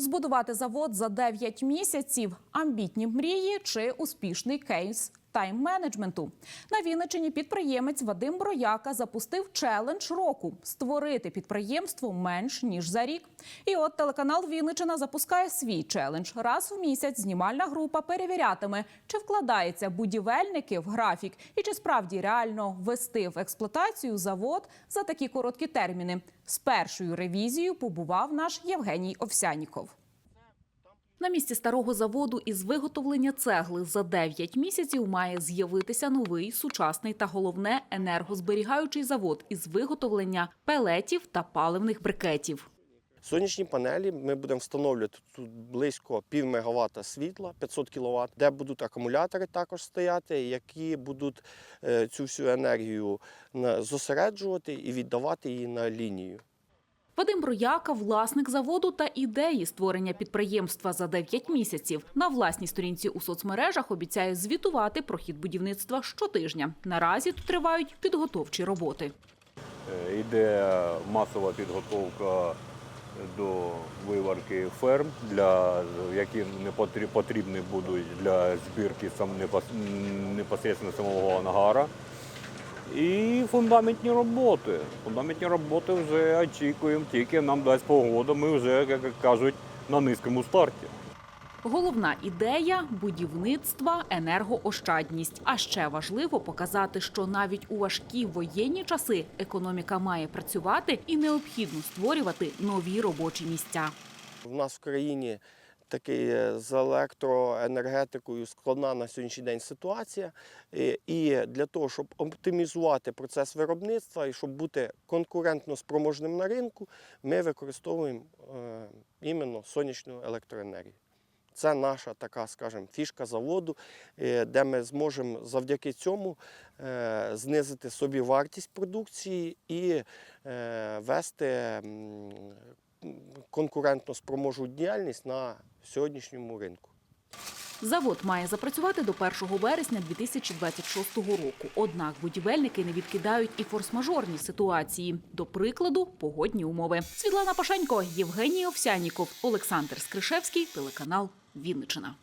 Збудувати завод за 9 місяців, амбітні мрії чи успішний кейс тайм-менеджменту. На Вінниччині підприємець Вадим Брояка запустив челендж року створити підприємство менш ніж за рік. І от телеканал Вінниччина запускає свій челендж. Раз в місяць знімальна група перевірятиме, чи вкладається будівельники в графік і чи справді реально ввести в експлуатацію завод за такі короткі терміни. З першою ревізією побував наш Євгеній Овсяніков. На місці старого заводу із виготовлення цегли за 9 місяців має з'явитися новий сучасний та головне енергозберігаючий завод із виготовлення пелетів та паливних брикетів. Сонячні панелі ми будемо встановлювати тут близько пів мегаватта світла, 500 кВт, де будуть акумулятори також стояти, які будуть е, цю всю енергію зосереджувати і віддавати її на лінію. Вадим Брояка, власник заводу та ідеї створення підприємства за 9 місяців. На власній сторінці у соцмережах обіцяє звітувати про хід будівництва щотижня. Наразі тут тривають підготовчі роботи. Е, Йде масова підготовка до виварки ферм, для, які потрібні будуть для збірки сам непос- непосередньо самого ангара. І фундаментні роботи. Фундаментні роботи вже очікуємо, тільки нам дасть погода, ми вже, як кажуть, на низькому старті. Головна ідея будівництва енергоощадність. А ще важливо показати, що навіть у важкі воєнні часи економіка має працювати і необхідно створювати нові робочі місця. У нас в країні такий е, з електроенергетикою складна на сьогоднішній день ситуація. І для того, щоб оптимізувати процес виробництва і щоб бути конкурентно спроможним на ринку, ми використовуємо е, іменно сонячну електроенергію. Це наша така, скажімо, фішка заводу, е, де ми зможемо завдяки цьому знизити собі вартість продукції і вести конкурентно спроможну діяльність на сьогоднішньому ринку. Завод має запрацювати до 1 вересня 2026 року. Однак будівельники не відкидають і форс-мажорні ситуації. До прикладу, погодні умови. Світлана Пашенько, Євгеній Овсяніков, Олександр Скришевський, телеканал Вінниччина.